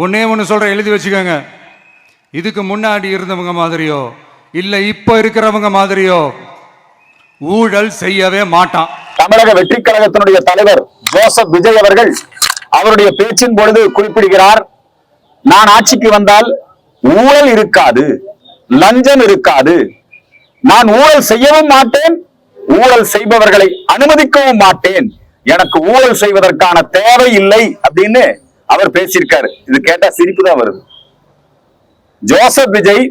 ஒன்னே ஒன்று சொல்கிறேன் எழுதி வச்சுக்கோங்க. இதுக்கு முன்னாடி இருந்தவங்க மாதிரியோ இல்லை இப்போ இருக்கிறவங்க மாதிரியோ ஊழல் செய்யவே மாட்டான். தமிழக வெற்றி கழகத்தினுடைய தலைவர் ஜோசப் விஜய் அவர்கள் அவருடைய பேச்சின் பொழுது குறிப்பிடுகிறார் நான் ஆட்சிக்கு வந்தால் ஊழல் இருக்காது லஞ்சம் இருக்காது. நான் ஊழல் செய்யவும் மாட்டேன் ஊழல் செய்பவர்களை அனுமதிக்கவும் மாட்டேன். எனக்கு ஊழல் செய்வதற்கான தேவை இல்லை அப்படின்னு அவர் பேசியிருக்காரு. இது கேட்டா சிரிப்பு தான் வருது. ஜோசப் விஜய்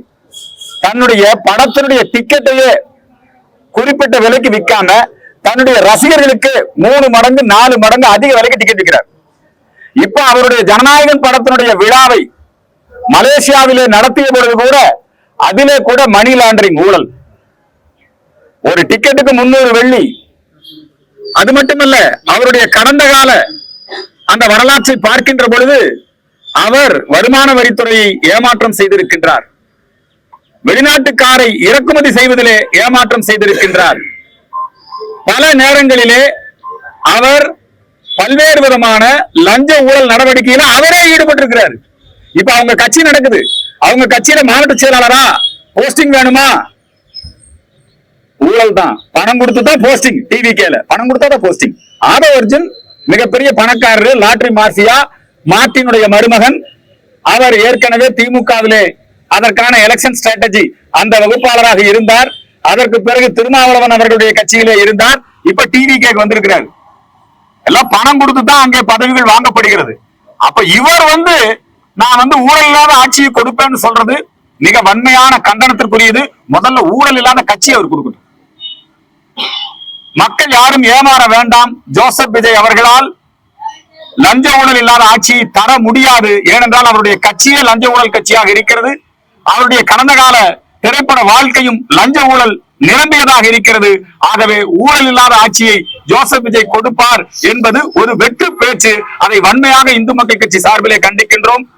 தன்னுடைய படத்தினுடைய டிக்கெட்டையே குறிப்பிட்ட விலைக்கு விற்காம தன்னுடைய ரசிகர்களுக்கு மூணு மடங்கு நாலு மடங்கு அதிக விலைக்கு டிக்கெட் விற்கிறார் இப்ப அவருடைய ஜனநாயகன் படத்தினுடைய விழாவை மலேசியாவிலே நடத்திய பொழுது கூட அதிலே கூட மணி லாண்டரிங் ஊழல். ஒரு டிக்கெட்டுக்கு முன்னூறு வெள்ளி. அது மட்டுமல்ல அவருடைய கடந்த கால அந்த வரலாற்றை பார்க்கின்ற பொழுது அவர் வருமான வரித்துறையை ஏமாற்றம் செய்திருக்கின்றார். வெளிநாட்டு காரை இறக்குமதி செய்வதிலே ஏமாற்றம் செய்திருக்கின்றார். பல நேரங்களிலே அவர் பல்வேறு விதமான லஞ்ச ஊழல் நடவடிக்கையில அவரே ஈடுபட்டிருக்கிறார். இப்ப அவங்க கட்சி நடக்குது. அவங்க கட்சியில மாவட்ட செயலாளரா போஸ்டிங் வேணுமா? ஊழல் தான் பணம் கொடுத்து தான் போஸ்டிங் டிவி கேல பணம் கொடுத்தா தான் போஸ்டிங். ஆதோ அர்ஜுன் மிகப்பெரிய பணக்காரரு லாட்ரி மாஃபியா மார்டினுடைய மருமகன். அவர் ஏற்கனவே திமுகவிலே அதற்கான எலெக்ஷன் ஸ்ட்ராட்டஜி அந்த வகுப்பாளராக இருந்தார். அதற்கு பிறகு திருமாவளவன் அவர்களுடைய கட்சியிலே இருந்தார். இப்ப டிவி கேக்கு வந்திருக்கிறார். எல்லாம் பணம் கொடுத்து தான் அங்கே பதவிகள் வாங்கப்படுகிறது. அப்ப இவர் வந்து நான் வந்து ஊழல் இல்லாத ஆட்சியை கொடுப்பேன்னு சொல்றது மிக வன்மையான கண்டனத்திற்குரியது. முதல்ல ஊழல் இல்லாத கட்சி அவர் கொடுக்கணும் மக்கள் யாரும் ஏமாற வேண்டாம். ஜோசப் விஜய் அவர்களால் லஞ்ச ஊழல் இல்லாத ஆட்சியை தர முடியாது. ஏனென்றால் அவருடைய கட்சியே லஞ்ச ஊழல் கட்சியாக இருக்கிறது. அவருடைய கடந்த கால திரைப்பட வாழ்க்கையும் லஞ்ச ஊழல் நிரம்பியதாக இருக்கிறது. ஆகவே ஊழல் இல்லாத ஆட்சியை ஜோசப் விஜய் கொடுப்பார் என்பது ஒரு வெற்று பேச்சு. அதை வன்மையாக இந்து மக்கள் கட்சி சார்பிலே கண்டிக்கின்றோம்.